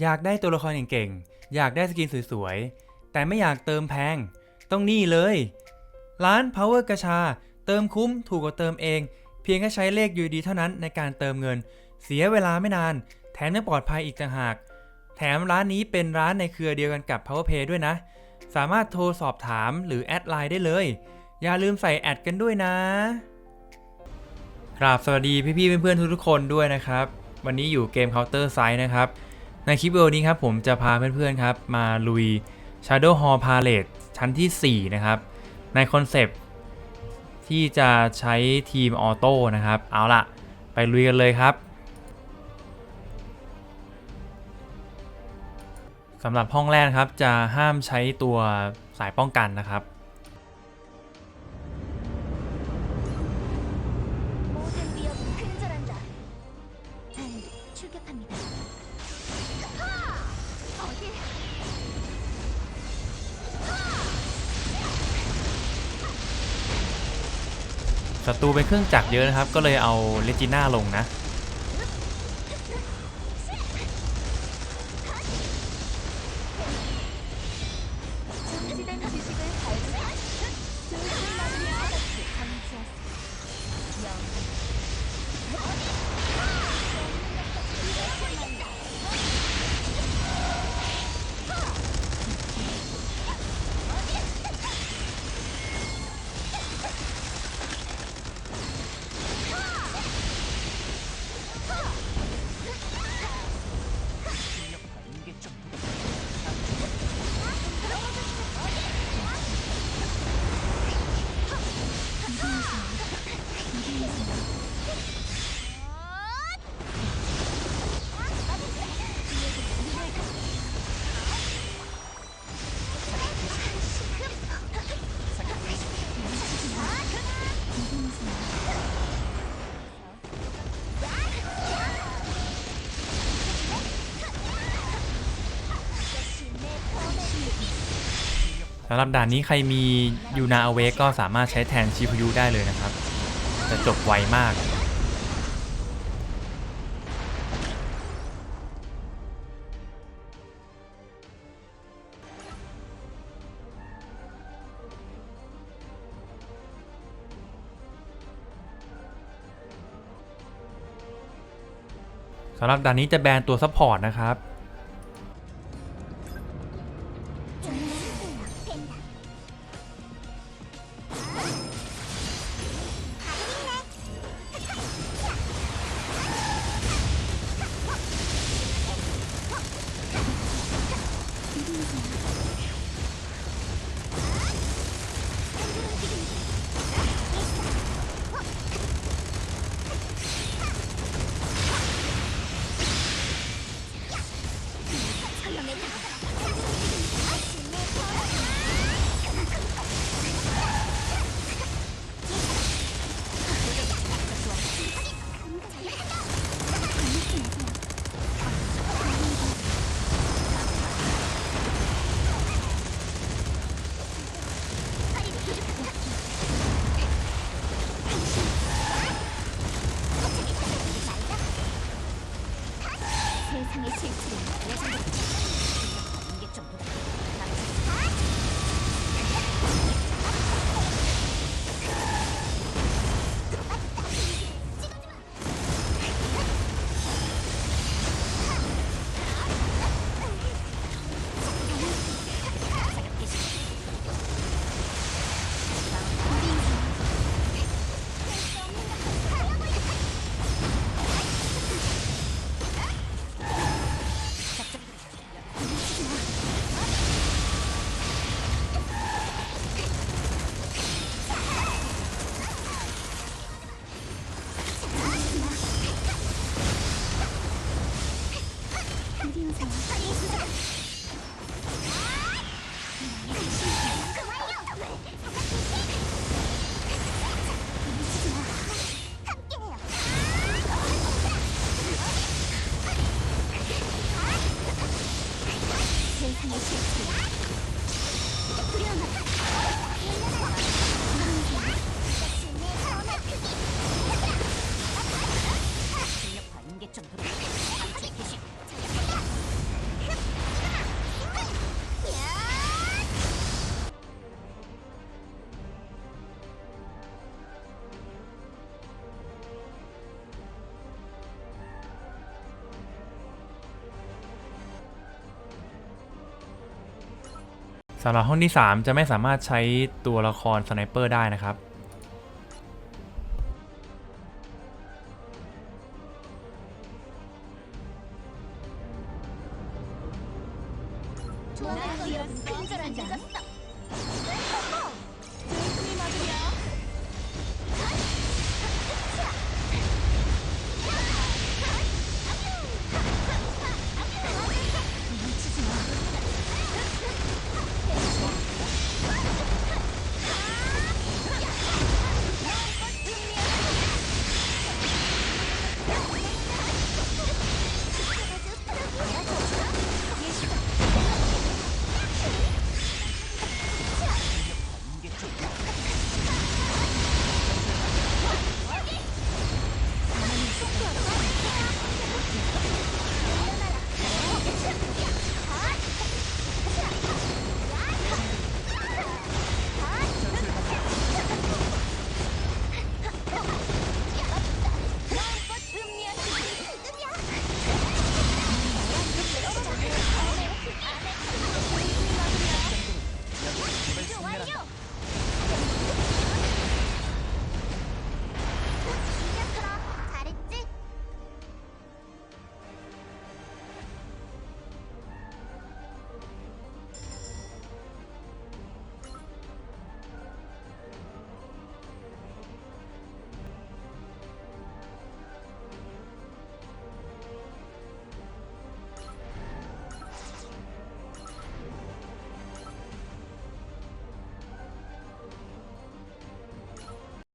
อยากได้ตัวละครเก่งๆ อยากได้สกินสวยๆ แต่ไม่อยากเติมแพง ต้องนี่เลย ร้าน Power กระชา เติมคุ้มถูกกว่าเติมเอง เพียงแค่ใช้เลข UD เท่านั้นในการเติมเงิน เสียเวลาไม่นาน แถมยังปลอดภัยอีกต่างหาก แถมร้านนี้เป็นร้านในเครือเดียวกันกับ PowerPay ด้วยนะ สามารถโทรสอบถามหรือแอดไลน์ได้เลย อย่าลืมใส่แอดกันด้วยนะครับสวัสดีพี่ๆเพื่อนๆทุกๆคนด้วยนะครับ วันนี้อยู่เกม Counter Side นะครับ ในคลิปวิดีโอนี้ครับผมจะพาเพื่อนๆครับมาลุย Shadow Hall Palace ชั้นที่ 4 นะครับ ในคอนเซปต์ที่จะใช้ทีมออโต้นะครับ เอาล่ะ ไปลุยกันเลยครับสำหรับห้องแรกครับจะห้ามใช้ตัวสายป้องกันนะครับ ศัตรูเป็นเครื่องจักรเยอะนะครับ ก็เลยเอาเลจิน่าลงนะำหรับด่านนี้ใครมียูนาเวกก็สามารถใช้แทนชิพยุได้เลยนะครับ จะจบไวมาก สำหรับด่านนี้จะแบนตัวซัพพอร์ตนะครับ 세상의 실체는 레전드. 반개 정도. สำหรับห้องที่ 3 จะไม่สามารถใช้ตัวละครสไนเปอร์ได้นะครับ 난 이런 큰절한 줄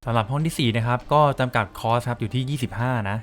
สำหรับห้องที่ 4 นะครับ ก็จำกัดคอร์สครับอยู่ที่ 25 นะ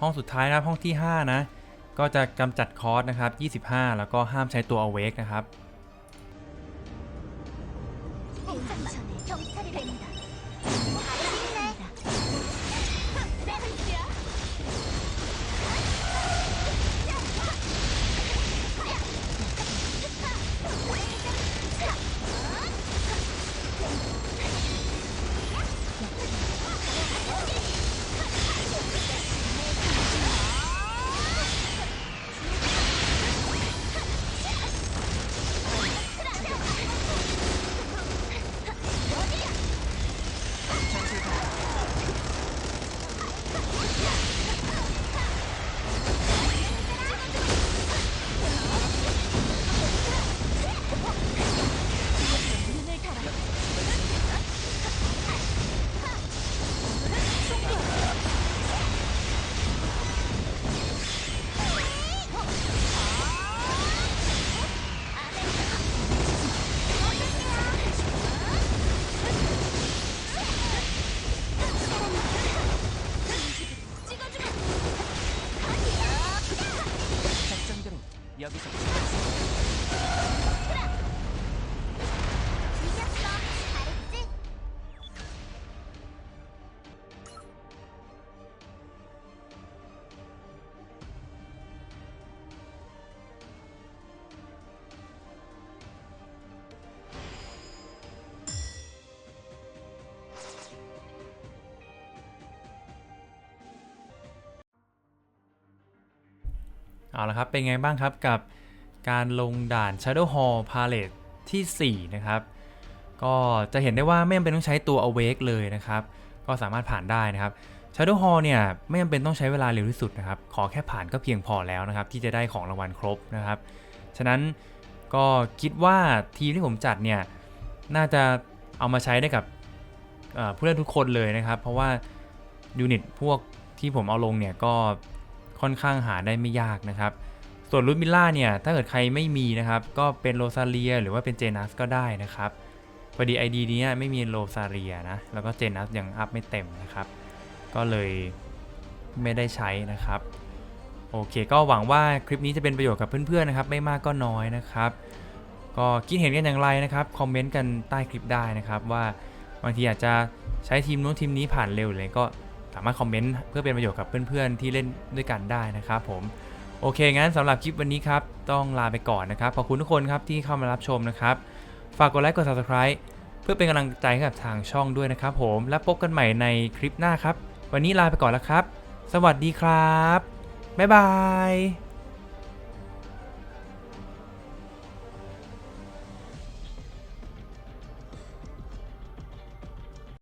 ห้องสุดท้ายนะครับห้องที่ 5 นะ ก็จะกำจัดคอร์สนะครับ 25 แล้วก็ห้ามใช้ตัวเอเวกนะครับ เอาละครับเป็นไงบ้างครับกับการลงด่าน Shadow Hall Palette ที่ 4 นะครับ ก็จะเห็นได้ว่าไม่จำเป็นต้องใช้ตัว Awake เลยนะครับ ก็สามารถผ่านได้นะครับ Shadow Hall เนี่ยไม่จำเป็นต้องใช้เวลาเร็วที่สุดนะครับ ขอแค่ผ่านก็เพียงพอแล้วนะครับ ที่จะได้ของรางวัลครบนะครับ ฉะนั้นก็คิดว่าทีมที่ผมจัดเนี่ยน่าจะเอามาใช้ได้กับผู้เล่นทุกคนเลยนะครับ เพราะว่ายูนิตพวกที่ผมเอาลงเนี่ยก็ ค่อนข้างหาได้ไม่ยากนะครับ ส่วนรูทมิลล่าเนี่ย ถ้าเกิดใครไม่มีนะครับ ก็เป็นโรซาเลียหรือว่าเป็นเจนัสก็ได้นะครับพอดี ID นี้ไม่มีโรซาเลียนะ แล้วก็เจนัสยังอัพไม่เต็มนะครับ ก็เลยไม่ได้ใช้นะครับ โอเค ก็หวังว่าคลิปนี้จะเป็นประโยชน์กับเพื่อนๆนะครับ ไม่มากก็น้อยนะครับ ก็คิดเห็นกันอย่างไรนะครับ คอมเมนต์กันใต้คลิปได้นะครับว่าบางทีอาจจะใช้ทีมนู้นทีมนี้ผ่านเร็วหรืออะไรก็ สามารถคอมเมนต์เพื่อเป็นประโยชน์กับเพื่อนๆ ที่เล่นด้วยกันได้นะครับผมโอเค งั้นสำหรับคลิปวันนี้ครับ ต้องลาไปก่อนนะครับ ขอบคุณทุกคนครับที่เข้ามารับชมนะครับ ฝากกดไลค์กด subscribe เพื่อเป็นกำลังใจให้กับทางช่องด้วยนะครับผมแล้วพบกันใหม่ในคลิปหน้าครับ วันนี้ลาไปก่อนแล้วครับ สวัสดีครับ บ๊ายบาย